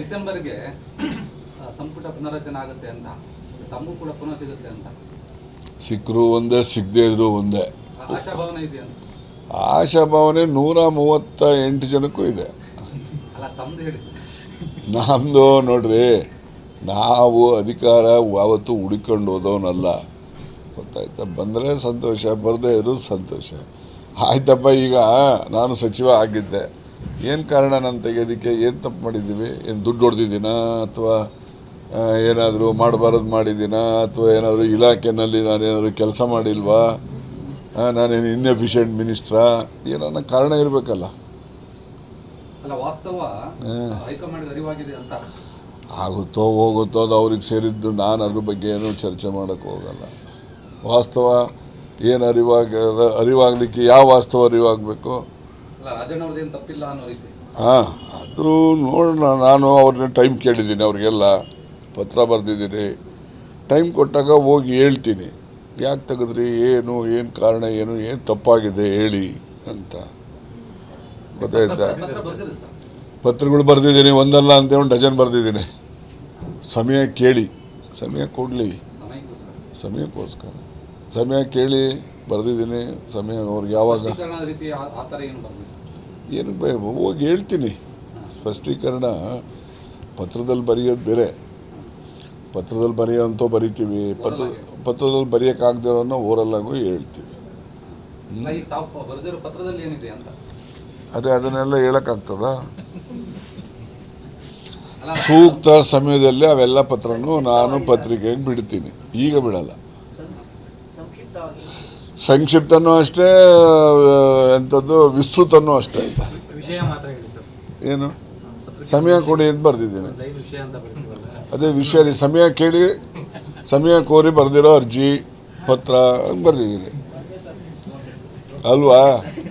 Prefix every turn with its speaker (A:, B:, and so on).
A: ಡಿಸೆಂಬರ್ಗೆ ಸಂಪುಟ ಪುನರಚನೆ ಆಗುತ್ತೆ ಅಂತ ತಮಗೂ ಕೂಡ ಪುನಃ ಸಿಗುತ್ತೆ ಅಂತ.
B: ಸಿಕ್ಕರು ಒಂದೇ ಸಿಗದೇ ಇದ್ರು ಒಂದೇ.
A: ಆಶಾಭಾವನೆ ಇದೆ ಅಂತ
B: ಆಶಾಭಾವನೆ ನೂರ ಮೂವತ್ತ ಎಂಟು ಜನಕ್ಕೂ ಇದೆ.
A: ಅಲ್ಲ ಹೇಳಿ ಸರ್.
B: ನಮ್ಮದು ನೋಡ್ರಿ ನಾವು ಅಧಿಕಾರ ಯಾವತ್ತು ಹುಡುಕೊಂಡು ಹೋದವನಲ್ಲ. ಗೊತ್ತಾಯ್ತಾ? ಬಂದರೆ ಸಂತೋಷ ಬರದೇ ಇರೋದು ಸಂತೋಷ. ಆಯ್ತಪ್ಪ ಈಗ ನಾನು ಸಚಿವ ಆಗಿದ್ದೆ. ಏನು ಕಾರಣ ನಾನು ತೆಗೆಯೋದಕ್ಕೆ ಏನು ತಪ್ಪು ಮಾಡಿದ್ದೀವಿ? ಏನು ದುಡ್ಡು ಹೊಡೆದಿದ್ದೀನಾ? ಅಥವಾ ಏನಾದರೂ ಮಾಡಬಾರದು ಮಾಡಿದ್ದೀನಾ? ಅಥವಾ ಏನಾದರೂ ಇಲಾಖೆಯಲ್ಲಿ ನಾನೇನಾದರೂ ಕೆಲಸ ಮಾಡಿಲ್ವಾ? ನಾನೇನು ಇನ್ಎಫಿಷಿಯೆಂಟ್ ಮಿನಿಸ್ಟ್ರಾ ಏನನ್ನ ಕಾರಣ ಇರಬೇಕಲ್ಲ. ಆಗುತ್ತೋ ಹೋಗುತ್ತೋ ಅದು ಅವ್ರಿಗೆ ಸೇರಿದ್ದು ನಾನು ಅದ್ರ ಬಗ್ಗೆ ಏನು ಚರ್ಚೆ ಮಾಡೋಕ್ಕೆ ಹೋಗಲ್ಲ. ವಾಸ್ತವ ಏನು ಅರಿವಾಗ ಅರಿವಾಗಲಿಕ್ಕೆ ಯಾವ ವಾಸ್ತವ ಅರಿವಾಗಬೇಕು? ಹಾಂ ಅದು ನೋಡೋಣ. ನಾನು ಅವ್ರನ್ನ ಟೈಮ್ ಕೇಳಿದ್ದೀನಿ ಅವ್ರಿಗೆಲ್ಲ ಪತ್ರ ಬರೆದಿದ್ದೀನಿ. ಟೈಮ್ ಕೊಟ್ಟಾಗ ಹೋಗಿ ಹೇಳ್ತೀನಿ. ಯಾಕೆ ತೆಗೆದ್ರಿ? ಏನು ಏನು ಕಾರಣ ಏನು ಏನು ತಪ್ಪಾಗಿದೆ ಹೇಳಿ ಅಂತ. ಗೊತ್ತಾಯ್ತಾ ಪತ್ರಗಳು ಬರೆದಿದ್ದೀನಿ ಒಂದಲ್ಲ ಅಂತ ಒಂದು ಡಜನ್ ಬರೆದಿದ್ದೀನಿ. ಸಮಯ ಕೇಳಿ. ಸಮಯ ಕೊಡಲಿ.
A: ಸಮಯಕ್ಕೋಸ್ಕರ.
B: ಸಮಯ ಕೇಳಿ. ಬರೆದಿದ್ದೀನಿ ಸಮಯ ಅವ್ರಿಗೆ ಯಾವಾಗ?
A: ಏನು ಬರ್ದಿದೆ
B: ಏನು ಬೇ- ಹೋಗಿ ಹೇಳ್ತೀನಿ. ಸ್ಪಷ್ಟೀಕರಣ ಪತ್ರದಲ್ಲಿ ಬರೆಯೋದು ಬೇರೆ. ಪತ್ರದಲ್ಲಿ ಬರೆಯೋಂತೂ ಬರಿತೀವಿ. ಪತ್ರ ಪತ್ರದಲ್ಲಿ ಬರೆಯೋಕ್ಕಾಗದಿರೋನ್ನ ಓರಲ್ಲಾಗೂ ಹೇಳ್ತೀವಿ. ಅದೇ ಅದನ್ನೆಲ್ಲ ಹೇಳೋಕ್ಕಾಗ್ತದ? ಸೂಕ್ತ ಸಮಯದಲ್ಲಿ ಅವೆಲ್ಲ ಪತ್ರನೂ ನಾನು ಪತ್ರಿಕೆಗೆ ಬಿಡ್ತೀನಿ. ಈಗ ಬಿಡಲ್ಲ. ಸಂಕ್ಷಿಪ್ತನೂ ಅಷ್ಟೇ ಎಂಥದ್ದು ವಿಸ್ತೃತನೂ ಅಷ್ಟೇ ಏನು? ಸಮಯ ಕೊಡಿ ಅಂತ ಬರೆದಿದ್ದೀನಿ. ಅದೇ ವಿಷಯ ಸಮಯ ಕೇಳಿ ಸಮಯ ಕೋರಿ ಬರೆದಿರೋ ಅರ್ಜಿ ಪತ್ರ ಬರೆದಿದ್ದೀನಿ. ಅಲ್ವಾ?